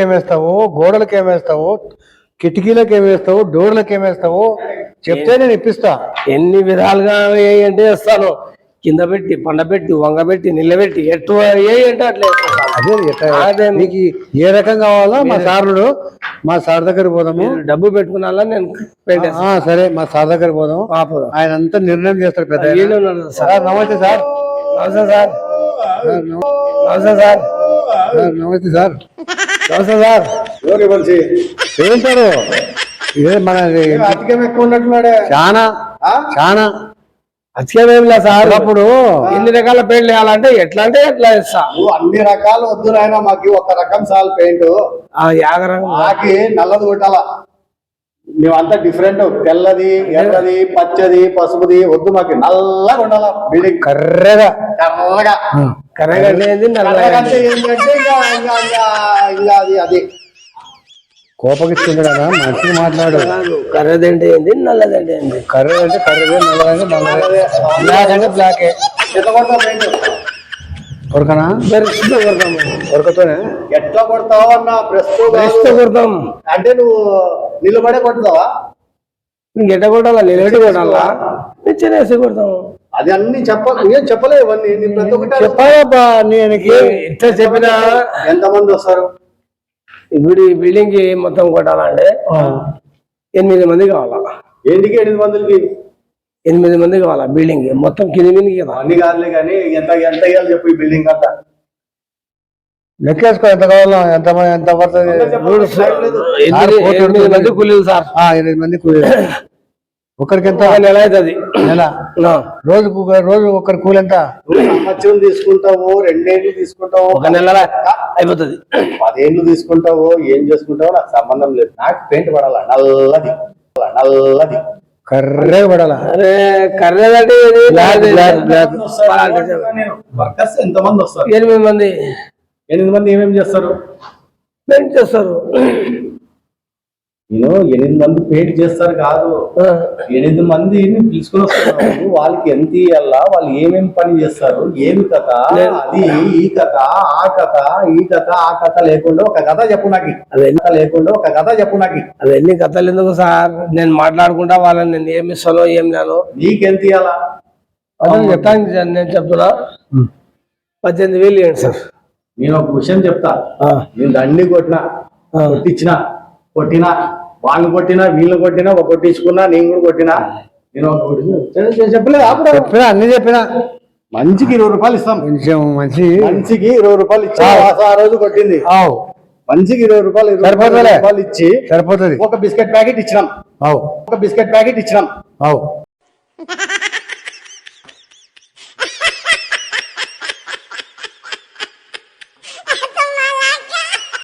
ఏమేస్తావు గోడలకు ఏమేస్తావు కిటికీలకు ఏమేస్తావు డోర్లకు ఏమేస్తావు చెప్తే నేను ఇప్పిస్తా. ఎన్ని విధాలుగా ఏ అంటే వేస్తాను కింద పెట్టి పండబెట్టి వంగబెట్టి నిలబెట్టి ఎటు ఏ అంటే అట్లా. అదే మీకు ఏ రకం కావాలో మా సార్లు మా సార్ దగ్గర పోదాము. డబ్బు పెట్టుకున్నా నేను సరే మా సార్ దగ్గర పోదాం పాపం. ఆయన అంతా నిర్ణయం చేస్తాడు పెద్ద సార్. నమస్తే సార్. నమస్తే సార్. సార్, నమ- నమస్తే సార్, నమస్తే సార్. నమస్తే సార్. ఎవరి మనిషి ఏంటారు ఇదే మన అతికం ఎక్కువ ఉన్నట్టున్నాడే. చాలా ఆ? చాలా అతికేమేం లేదు సార్. అప్పుడు ఎన్ని రకాల పెయింట్లు వేయాలంటే ఎట్లా అంటే ఎట్లా వేస్తా నువ్వు అన్ని రకాలు వద్దు నాయన మాకు ఒక రకం చాలు పెయింట్. మాకి నల్లది కొట్టాల? మేమంతా డిఫరెంట్ తెల్లది ఎర్రది పచ్చది పసుపుది వద్దు మాకు. నల్లగా ఉండాల? బిల్డింగ్ కర్రెగా. తెల్లగా కర్రగడ్డ ఏంది నల్లగడ్డ తెల్లగంటే ఏంటంటే ఇంకా అది అది. మంచిగా మాట్లాడు. కర్రదంటే ఏంది నల్లదంటే ఏంది? కర్ర అంటే కర్రదే నల్లగా నల్లగా బ్లాక్ అంటే బ్లాకే. ఎట్లా కొడతావు పెయింట్ కొరకనా బెరస్తో కొడతాము కొరకతోనే ఎట్లా కొడతావు అన్న ప్రస్తుతం బెరస్తో కొడతాం. అంటే నువ్వు నిలబడే కొట్టుతావా? ఎట్ట కొట్టాలా? నిలబెట్టి కొట్టాలా? నిచ్చెనేసి కొడతాము అది అన్ని చెప్ప ఏం చెప్పలేవు ఇవన్నీ. నేను ప్రతి ఒక్కటి చెప్పాయబ్బా నేను ఎట్లా చెప్పినా ఎంతమంది వస్తారు? ఇప్పుడు ఈ బిల్డింగ్కి మొత్తం కొట్టాలంటే ఎనిమిది మంది కావాలా. ఏంటికి ఎనిమిది మందికి ఎనిమిది మంది కావాలా బిల్డింగ్ మొత్తం కింది మీదకి కదా. అన్ని కాదులే కానీ ఎంత ఎంత ఇవ్వాలి చెప్పు ఈ బిల్డింగ్ అంతా. లెక్కేసుకో ఎంత కావాలో ఎంత ఎంత పడుతుంది. ఎనిమిది మంది కూలీలు సార్. ఆ, ఎనిమిది మంది కూలి ఒకరికి ఎంత? ఒక నెల అవుతుంది? నెల. రోజుకు ఒక- రోజు ఒకరి కూలి ఎంత? నువ్వు సంవత్సరం తీసుకుంటావు రెండేళ్ళు తీసుకుంటావు ఒక నెల అయిపోతుంది. పదేళ్ళు తీసుకుంటావు ఏం చేసుకుంటావు నాకు సంబంధం లేదు. నాకు పెయింట్ పడాల? నల్లది. నల్లది. కర్రే పడాల? అరే కర్రేదంటే ఎంతమంది వస్తారు? ఎనిమిది మంది. ఎనిమిది మంది ఏమేమి చేస్తారు? పెయింట్ చేస్తారు. నేను ఎనిమిది మంది పెయింట్ చేస్తారు కాదు. ఎనిమిది మందిని తీసుకుని వస్తున్నారు. వాళ్ళకి ఎంత ఇవ్వాలా వాళ్ళు ఏమేమి పని చేస్తారు? ఏమి కథ? అది ఈ కథ ఆ కథ ఈ కథ ఆ కథ లేకుండా ఒక కథ చెప్పు నాకు. అవన్నీ కథ లేకుండా ఒక కథ చెప్పు నాకు. అవన్నీ కథలు ఎందుకు సార్? నేను మాట్లాడుకుంటా వాళ్ళని నేను ఏమి ఇస్తానో ఏం లేను. నీకెంత ఇవ్వాలా చెప్తాను నేను చెప్తున్నా. పద్దెనిమిది వేలు ఇవ్వండి సార్. నేను ఒక విషయం చెప్తా. నేను దండి కొట్టినా. కొట్టించిన కొట్టినా వాళ్ళు కొట్టినా వీళ్ళు కొట్టినా ఒక కొట్టించుకున్నా నేను కూడా కొట్టినా. నేను ఒక. చెప్పలేదు. చెప్పినా అన్ని చెప్పినా. మంచికి ఇరవై రూపాయలు ఇస్తాం. కొంచెం మంచి. మంచికి ఇరవై రూపాయలు ఇచ్చా ఆ రోజు కొట్టింది. మంచికి ఇరవై రూపాయలు ఇరవై. రూపాయలు ఇచ్చి సరిపోతుంది. ఒక బిస్కెట్ ప్యాకెట్ ఇచ్చినాం. ఒక బిస్కెట్ ప్యాకెట్ ఇచ్చినాం.